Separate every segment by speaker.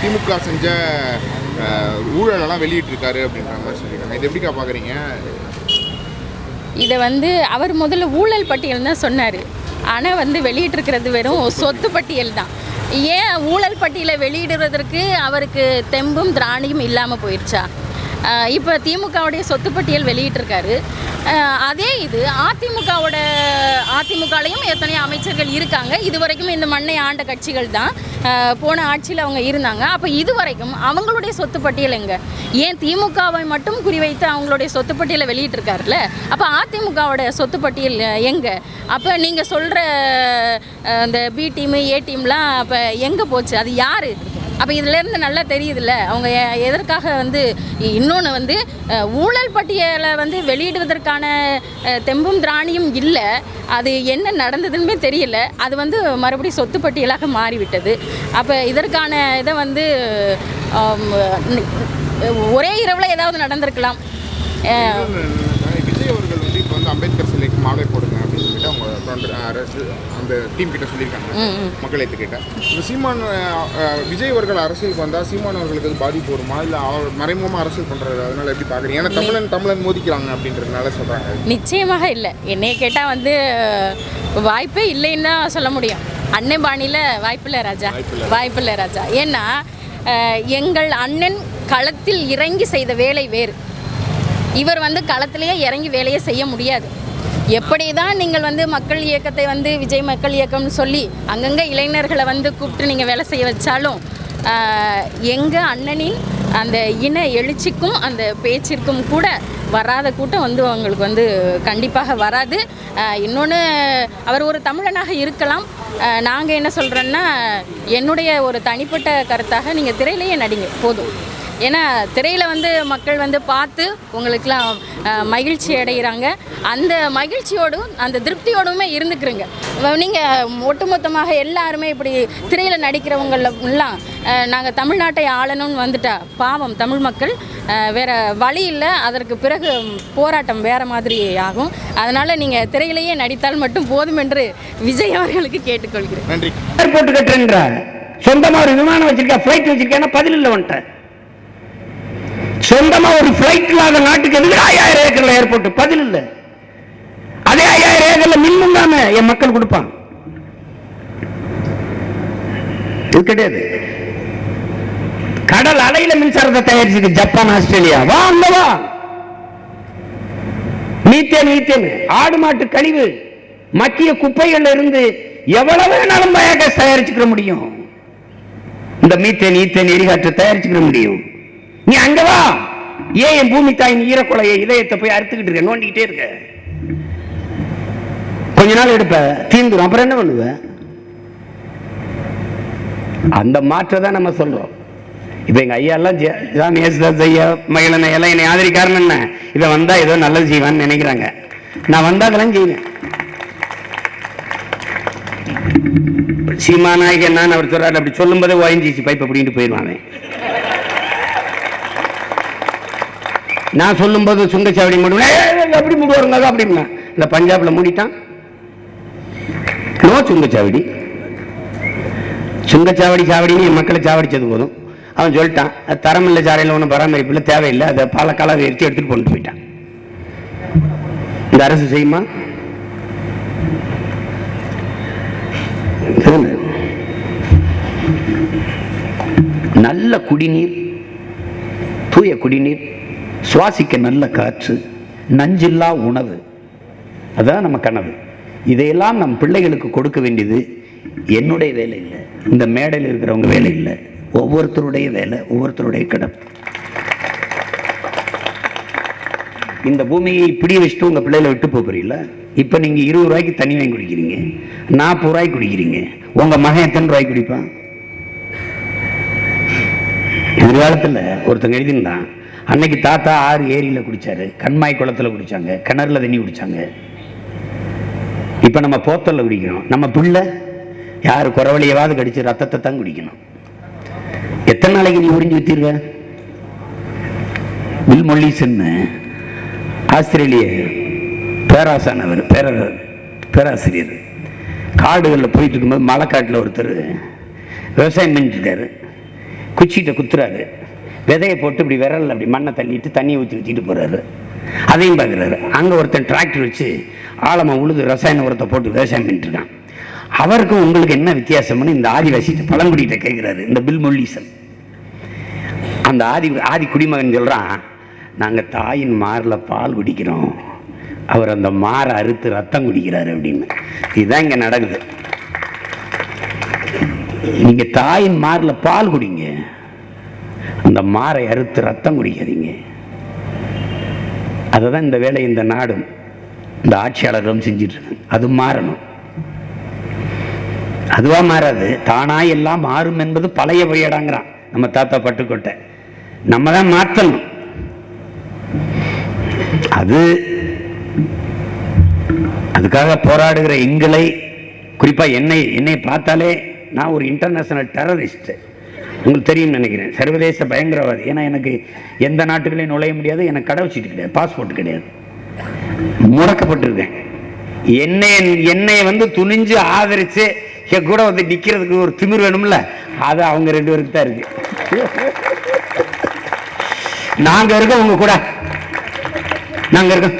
Speaker 1: திமுக செஞ்ச ஊழலெல்லாம் வெளியிட்டிருக்காரு அப்படின்ற மாதிரி சொல்லியிருக்காங்க. இது எப்படிக்கா பார்க்குறீங்க
Speaker 2: இதை வந்து அவர் முதல்ல ஊழல் பட்டியல் தான் சொன்னார். ஆனால் வந்து வெளியிட்டிருக்கிறது வெறும் சொத்து பட்டியல். தான். ஏன் ஊழல் பட்டியலை வெளியிடுவதற்கு அவருக்கு தெம்பும் திராணியும் இல்லாமல் போயிடுச்சா இப்போ திமுகவுடைய சொத்து பட்டியல் வெளியிட்டிருக்காரு. அதே இது அதிமுகவோட அதிமுகலையும் எத்தனையோ அமைச்சர்கள் இருக்காங்க? இது வரைக்கும் இந்த மண்ணை ஆண்ட கட்சிகள் தான். போன ஆட்சியில் அவங்க இருந்தாங்க. அப்போ இது வரைக்கும் அவங்களுடைய சொத்து பட்டியல் எங்க? ஏன் திமுகவை மட்டும் குறிவைத்து அவங்களுடைய சொத்து பட்டியலை வெளியிட்டிருக்காருல்ல? அப்போ அதிமுகவோட சொத்து பட்டியல் எங்கே? அப்போ நீங்கள் சொல்கிற அந்த பி டீமு ஏ டீம்லாம் அப்போ எங்கே போச்சு? அது யார்? அப்போ இதிலேருந்து நல்லா தெரியுதுல்ல. அவங்க எதற்காக வந்து இன்னொன்று வந்து ஊழல் பட்டியலை வந்து வெளியிடுவதற்கான தெம்பும் திராணியும் இல்லை. அது என்ன நடந்ததுன்னு தெரியல. அது வந்து மறுபடியும் சொத்து பட்டியலாக மாறிவிட்டது. அப்போ இதற்கான இதை வந்து ஒரே இரவில் ஏதாவது நடந்திருக்கலாம்.
Speaker 1: விஜய் அவர்கள் வந்து இப்போ வந்து அம்பேத்கர் சிலைக்கு மாலை போடுங்க அப்படின்னு சொல்லிட்டு அவங்க அரசு அந்த டீம் கிட்ட சொல்லியிருக்காங்க. மக்கள் கிட்ட. இந்த சீமான் விஜய் அவர்கள் அரசியலுக்கு வந்தால் சீமான் அவர்களுக்கு அது பாதிப்பு வருமா? இல்லை அவர் மறைமுகமாக அரசியல் பண்ணுறது அதனால எப்படி பார்க்குறீங்க ஏன்னா தமிழன் தமிழன் மோதிக்கிறாங்க அப்படின்றதுனால சொல்கிறாங்க
Speaker 2: நிச்சயமாக இல்லை. என்னைய கேட்டால் வந்து வாய்ப்பே இல்லைன்னு தான் சொல்ல முடியும். அண்ணன் பாணியில் வாய்ப்பில்லை ராஜா. வாய்ப்பில்லை ராஜா. ஏன்னா எங்கள் அண்ணன் களத்தில் இறங்கி செய்த வேலை வேறு. இவர் வந்து களத்திலேயே இறங்கி வேலையை செய்ய முடியாது. எப்படி தான் நீங்கள் வந்து மக்கள் இயக்கத்தை வந்து விஜய் மக்கள் இயக்கம்னு சொல்லி அங்கங்கே இளைஞர்களை வந்து கூப்பிட்டு நீங்கள் வேலை செய்ய வச்சாலும் எங்கள் அண்ணனின் அந்த இன எழுச்சிக்கும் அந்த பேச்சிற்கும் கூட வராத கூட்டம் வந்து அவங்களுக்கு வந்து கண்டிப்பாக வராது. இன்னொன்று அவர் ஒரு தமிழனாக இருக்கலாம். நாங்கள் என்ன சொல்கிறோன்னா என்னுடைய ஒரு தனிப்பட்ட கருத்தாக நீங்கள் திரையிலேயே நடிங்க போதும். ஏன்னா திரையில் வந்து மக்கள் வந்து பார்த்து உங்களுக்கெலாம் மகிழ்ச்சி அடைகிறாங்க அந்த மகிழ்ச்சியோடும் அந்த திருப்தியோடுமே இருந்துக்கிறங்க. நீங்கள் ஒட்டுமொத்தமாக எல்லாருமே இப்படி திரையில் நடிக்கிறவங்களெல்லாம் நாங்கள் தமிழ்நாட்டை ஆளணும்னு வந்துட்டா பாவம் தமிழ் மக்கள். வேறு வேற வழி இல்லை. அதற்கு பிறகு போராட்டம் வேறு மாதிரி ஆகும். அதனால் நீங்கள் திரையிலேயே நடித்தால் மட்டும் போதும் என்று விஜய் அவர்களுக்கு கேட்டுக்கொள்கிறேன்.
Speaker 1: நன்றி.
Speaker 3: சொந்தமாக ஒரு விமானம் வச்சிருக்கா ஃப்ளைட் வச்சிருக்கேன்னா பதில் இல்லை வந்துட்டேன் சொந்தமா ஒரு ஃபிளைட் இல்லாத நாட்டுக்கு எதுக்கு ஐயாயிரம் ஏக்கர்ல ஏர்போர்ட் பதில் இல்லை. அதே ஐயாயிரம் ஏக்கர்ல மின்னும் தானே என் மக்கள் கொடுப்பான் இது கிடையாது. கடல் அலையில மின்சாரத்தை தயாரிச்சிருக்கு ஜப்பான் ஆஸ்திரேலியா. வா அங்க வா. மீத்தேன் மீத்தேன் ஆடு மாட்டு கழிவு மக்கிய குப்பைகள்ல இருந்து எவ்வளவு வேணாலும் பயோகேஸ் தயாரிச்சுக்கிற முடியும்? இந்த மீத்தேன் ஈத்தேன் எரிகாற்று தயாரிச்சுக்கிற முடியும். நீ அங்க வா. ஏன் என் பூமி தாயின் ஈரக்குலைய இதயத்தை போய் அறுத்துக்கிட்டு இருக்க? நோண்டிக்கிட்டே இருக்க. கொஞ்ச நாள் எடுப்ப. தீந்துரும். அப்புறம் என்ன பண்ணுவ? அந்த மாற்றை நம்ம சொல்றோம். இப்ப எங்க ஐயா எல்லாம் ஜெ- ஐயா மகிழன் எல்லாம் என்னை ஆதரிக்காரன் என்ன? இவன் வந்தா ஏதோ நல்லது செய்வான்னு நினைக்கிறாங்க. நான் வந்தா அதெல்லாம் செய்வேன். சீமாநாயகன் நான் அவர் சொல்றாரு. அப்படி சொல்லும்போதே ஓய்ஞ்சிச்சு பைப் அப்படின்ட்டு போயிடுவானே நான் சொல்லும்போது சுங்கச்சாவடி மூடுவேன். "ஏய், ஏய், எப்படி மூடுவாருங்க அப்படின்னா பஞ்சாப்ல மூடிட்டான். நோ சுங்கச்சாவடி. சுங்கச்சாவடி சாவடின்னு என் மக்களை சாவடிச்சது போதும். அவன் சொல்லிட்டான் அது தரமில்லை சாலையில் ஒன்றும் பராமரிப்பு இல்லை தேவையில்லை அதை பல காலம் எரிச்சு எடுத்துட்டு கொண்டு போயிட்டான் இந்த அரசு செய்யுமா? நல்ல குடிநீர் தூய குடிநீர் சுவாசிக்க நல்ல காற்று நஞ்சில்லா உணவு. அதான் நம்ம கனவு. இதையெல்லாம் நம் பிள்ளைகளுக்கு கொடுக்க வேண்டியது என்னுடைய வேலை இல்லை. இந்த மேடையில் இருக்கிறவங்க வேலை இல்லை. ஒவ்வொருத்தருடைய வேலை ஒவ்வொருத்தருடைய கடமை இந்த பூமியை இப்படி வச்சுட்டு உங்க பிள்ளைகளை விட்டு போகிறீங்கள இப்போ இப்ப நீங்க இருபது ரூபாய்க்கு தண்ணி வாங்கி குடிக்கிறீங்க நாற்பது ரூபாய்க்கு குடிக்கிறீங்க. உங்க மகன் எத்தனை ரூபாய்க்கு குடிப்பான்? எதிர்காலத்துல ஒருத்தங்க எழுதியிருந்தான் அன்னைக்கு தாத்தா ஆறு ஏரியில குடிச்சாரு. கண்மாய் குளத்துல குடிச்சாங்க. கிணறுல தண்ணி குடிச்சாங்க. இப்போ நம்ம போத்தல்ல குடிக்கிறோம். நம்ம பிள்ளை யார் குறவழியவாது கடிச்சு ரத்தத்தை தான் குடிக்கணும். எத்தனை நாளைக்கு நீ உறிஞ்சு வித்தீர்வ வில் மொல்லிசன்னு ஆஸ்திரேலிய பேராசானவர் பேர பேராசிரியர். காடுகளில் போயிட்டு இருக்கும்போது மலைக்காட்டில் ஒருத்தர் விவசாயம் பண்ணிட்டு இருக்காரு. குச்சிகிட்ட குத்துறாரு. விதையை போட்டு இப்படி விரலில் அப்படி மண்ணை தள்ளிட்டு தண்ணியை ஊற்றி ஊற்றிட்டு போகிறாரு அதையும் பார்க்குறாரு. அங்கே ஒருத்தன் டிராக்டர் வச்சு ஆழமாக உழுது ரசாயன உரத்தை போட்டு விவசாயம் பண்ணிட்டுருக்கான் அவருக்கும் உங்களுக்கு என்ன வித்தியாசம்னு இந்த ஆதிவாசிட்டு பழங்குடிகிட்ட கேட்குறாரு இந்த பில் மொல்லீசன் அந்த ஆதி ஆதி குடிமகன் சொல்கிறான் நாங்கள் தாயின் மாரில் பால் குடிக்கிறோம். அவர் அந்த மாரை அறுத்து ரத்தம் குடிக்கிறாரு அப்படின்னு. இதுதான் இங்கே நடக்குது. நீங்கள் தாயின் மாரில் பால் குடிங்க. அந்த மாரை அறுத்து ரத்தம் குடிக்காதீங்க. அதை தான் இந்த வேலை இந்த நாடும். இந்த ஆட்சியாளர்களும் செஞ்சுட்டு இருக்காங்க அது மாறணும். அதுவா மாறாது. தானா எல்லாம் மாறும் என்பது பழைய வழியடாங்கிறான் நம்ம தாத்தா பட்டுக்கோட்டை. நம்ம தான் மாற்றணும். அது அதுக்காக போராடுகிற எங்களை குறிப்பாக என்னை என்னை பார்த்தாலே நான் ஒரு இன்டர்நேஷனல் டெரரிஸ்ட் உங்களுக்கு தெரியும்னு நினைக்கிறேன். சர்வதேச பயங்கரவாதி. ஏன்னா எனக்கு எந்த நாட்டுகளையும் நுழைய முடியாது. எனக்கு கடவுச்சிட்டு கிடையாது. பாஸ்போர்ட் கிடையாது. முடக்கப்பட்டிருக்கேன் என்னை என்னை வந்து துணிஞ்சு ஆதரிச்சு என் கூட வந்து நிக்கிறதுக்கு ஒரு திமிர் வேணும்ல? அது அவங்க ரெண்டு பேருக்கு தான் இருக்கு. நாங்க இருக்கோம் உங்க கூட. நாங்க இருக்கோம்.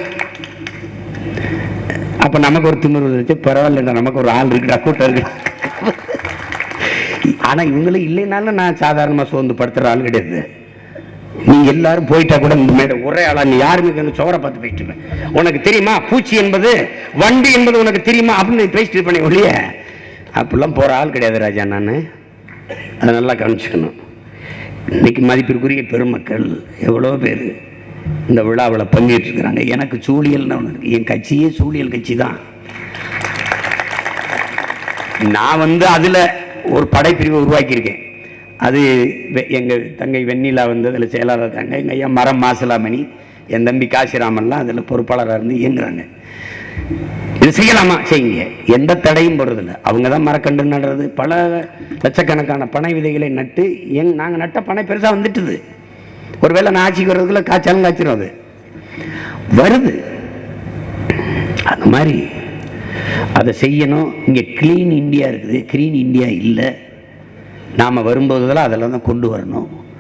Speaker 3: அப்ப நமக்கு ஒரு திமிர் வந்துச்சு பரவாயில்லடா நமக்கு ஒரு ஆள் இருக்குடா கூட்டம் இருக்கு ஆனால் இவங்களும் இல்லைனாலும் நான் சாதாரணமாக சோர்ந்து படுத்துகிற ஆள் கிடையாது. நீ எல்லாரும் போயிட்டா கூட இந்த மேடம் ஒரே ஆளா நீ யாருமே இந்த சோரை பார்த்து பேசிட்டு உனக்கு தெரியுமா பூச்சி என்பது வண்டி என்பது உனக்கு தெரியுமா அப்படின்னு பேசிட்டு பண்ணி ஒழிய. அப்படிலாம் போகிற ஆள் கிடையாது ராஜா நான். அதை நல்லா கவனிச்சுக்கணும். இன்னைக்கு மதிப்பிற்குரிய பெருமக்கள் எவ்வளோ பேர் இந்த விழாவில் பங்கேற்று இருக்கிறாங்க. எனக்கு சூழியல்னு ஒன்று இருக்கு. என் கட்சியே சூழியல் கட்சி தான். நான் வந்து அதில் ஒரு படைப்பிரிவை உருவாக்கியிருக்கேன். அது வெ- எங்க தங்கை வெண்ணிலா வந்து அதில் செயலாளர் இருக்காங்க. எங்கள் ஐயா மரம் மாசலாமணி என் தம்பி காசிராமன்லாம் அதில் பொறுப்பாளராக இருந்து இயங்குறாங்க. இது செய்யலாமா? செய்யுங்க. எந்த தடையும் போடுறதில்ல. அவங்க தான் மரக்கன்று நடுறது. பல லட்சக்கணக்கான பனை விதைகளை நட்டு எங் நாங்கள் நட்ட பனை பெருசாக வந்துட்டுது. ஒருவேளை நான் ஆட்சிக்கு வர்றதுக்குள்ள காய்ச்சாலும் காய்ச்சிரும் அது. வருது. அந்த மாதிரி அதை செய்யணும். இங்கே க்ளீன் இந்தியா இருக்குது. க்ளீன் இந்தியா இல்லை. நாம் வரும்போதெல்லாம் அதெல்லாம் தான் கொண்டு வரணும்.